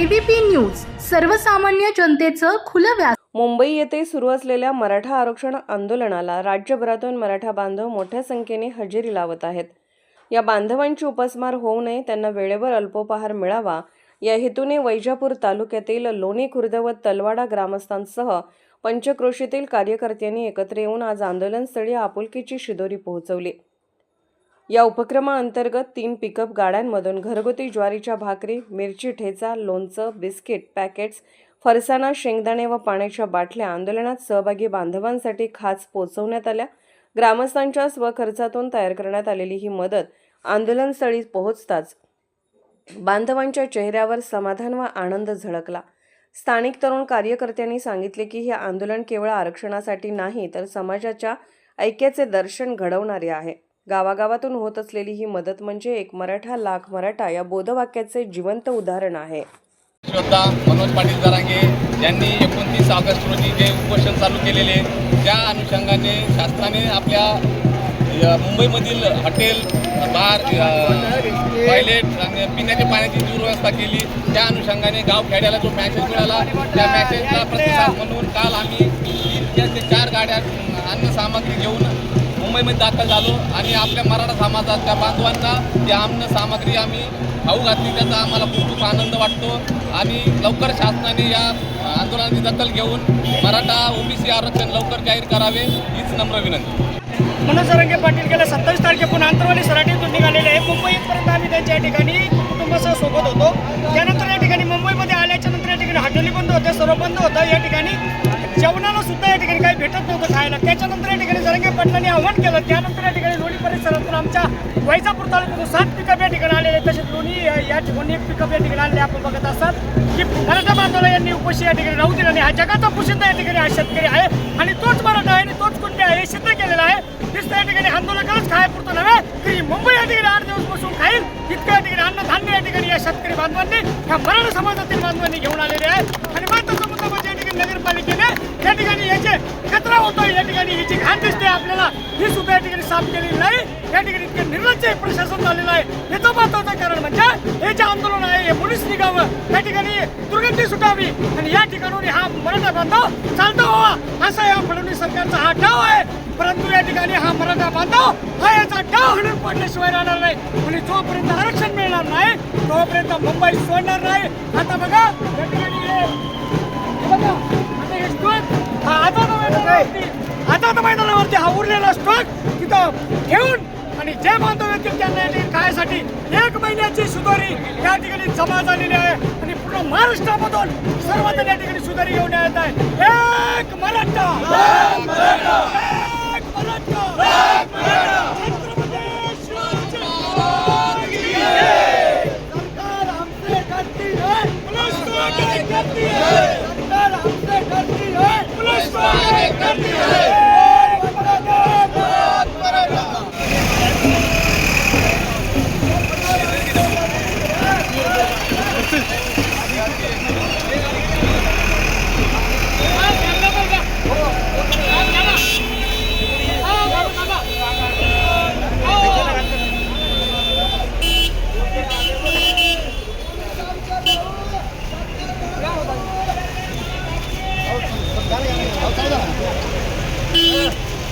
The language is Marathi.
एबीपी न्यूज सर्वसामान्य जनतेचं खुलं व्यास मुंबई येथे सुरू असलेल्या मराठा आरक्षण आंदोलनाला राज्यभरातून मराठा बांधव मोठ्या संख्येने हजेरी लावत आहेत. या बांधवांची उपासमार होऊ नये त्यांना वेळेवर अल्पोपहार मिळावा या हेतूने वैजापूर तालुक्यातील लोणी खुर्द व तलवाडा ग्रामस्थांसह पंचक्रोशीतील कार्यकर्त्यांनी एकत्र येऊन आज आंदोलनस्थळी आपुलकीची शिदोरी पोहोचवली. या उपक्रमाअंतर्गत तीन पिकअप गाड्यांमधून घरगुती ज्वारीच्या भाकरी मिरची ठेचा लोणचं बिस्किट पॅकेट्स फरसाणा शेंगदाणे व पाण्याच्या बाटल्या आंदोलनात सहभागी बांधवांसाठी खास पोचवण्यात आल्या. ग्रामस्थांच्या स्वखर्चातून तयार करण्यात आलेली ही मदत आंदोलनस्थळी पोहोचताच बांधवांच्या चेहऱ्यावर समाधान व आनंद झळकला. स्थानिक तरुण कार्यकर्त्यांनी सांगितले की हे आंदोलन केवळ आरक्षणासाठी नाही तर समाजाच्या ऐक्याचे दर्शन घडवणारे आहे. गावागावातून होत असलेली ही मदत म्हणजे एक मराठा लाख मराठा या बोधवाक्याचे जिवंत उदाहरण आहे. श्रद्धा मनोज पाटील जरांगे यांनी एकोणतीस ऑगस्ट रोजी जे उपोषण चालू केलेले त्या अनुषंगाने शासनाने आपल्या मुंबईमधील हॉटेल बार टॉयलेट पिण्याच्या पाण्याची दुर्व्यवस्था केली. त्या अनुषंगाने गावखेड्याला जो मॅसेज मिळाला त्या मॅसेजला प्रतिसाद म्हणून काल आम्ही तीन ते चार गाड्या अन्न सामग्री घेऊन मुंबईमध्ये दाखल झालो आणि आपल्या मराठा समाजाच्या बांधवांना ती अन्न सामग्री आम्ही खाऊ घातली त्याचा आम्हाला खूप खूप आनंद वाटतो. आणि लवकर शासनाने या आंदोलनाची दखल घेऊन मराठा ओबीसी आरक्षण लवकर जाहीर करावे हीच नम्र विनंती. मनोज सरंगे पाटील गेल्या सत्तावीस तारखेपूर्ण आंतरवाली सराठीतून निघालेले आहे. मुंबई इथपर्यंत आम्ही त्यांच्या या ठिकाणी कुटुंबासह सोबत होतो. त्यानंतर या ठिकाणी मुंबईमध्ये आल्याच्यानंतर या ठिकाणी हॉटेली बंद होते सर्व बंद होतं. या ठिकाणी जेवणाला सुद्धा या ठिकाणी काही भेटत नव्हतं खायला त्याच्यानंतर या ठिकाणी जरंगे पाटलांनी आव्हान केलं त्यानंतर या ठिकाणी लोणी परिसरातून आमच्या वैजापूर तालुक्यातून सात पिकअप या ठिकाणी आलेले तसेच लोणी या ठिकाणी एक पिकअप या ठिकाणी आलेले आपण बघत असाल की मराठा बांधवला यांनी उपशी या ठिकाणी राहू दिला आणि हा जगाचा प्रसिद्ध या ठिकाणी हा शेतकरी आहे आणि तोच मराठा आहे आणि तोच कुणबी आहे हे सिद्ध केलेला आहे दिसतं या ठिकाणी आंदोलकालाच खायापुरतं नव्हे तरी मुंबई या ठिकाणी आठ दिवस बसून खाईल इतकं या ठिकाणी अन्नधान्य या ठिकाणी या शेतकरी बांधवांनी ह्या मराठा समाजातील बांधवांनी घेऊन आलेले आहे आणि महत्त्वाचा मुद्दा म्हणजे या ठिकाणी नगरपालिकेने या ठिकाणी याचे कचरा होतोय. या ठिकाणी याची घाण दिसते आपल्याला ही सुद्धा या ठिकाणी साफ केलेली नाही. या ठिकाणी इतके निर्लज्ज प्रशासन झालेलं आहे. याचं महत्वाचं कारण म्हणजे हे जे आंदोलन आहे हे पोलीस निघावं या ठिकाणी दुर्गंधी सुटावी. आणि या ठिकाणून हा मराठा बांधव चालता व्हावा असा या फडणवीस सरकारचा हा डाव आहे. परंतु या ठिकाणी हा मराठा बांधव हा याचा डाव हाणून पडल्याशिवाय राहणार नाही. आणि जोपर्यंत आरक्षण मिळणार नाही तोपर्यंत मुंबई सोडणार नाही. आता बघा या ठिकाणी हे- आता हे मैदानावरती हा उरलेला स्टॉक तिथं ठेवून आणि जे बांधव येतील त्यांना खायसाठी. एक महिन्याची सुधारी या ठिकाणी जमा झालेली आहे. आणि पूर्ण महाराष्ट्रामधून सर्वजण या ठिकाणी सुधारी घेऊन येत आहे. एक मराठा. एक मराठा.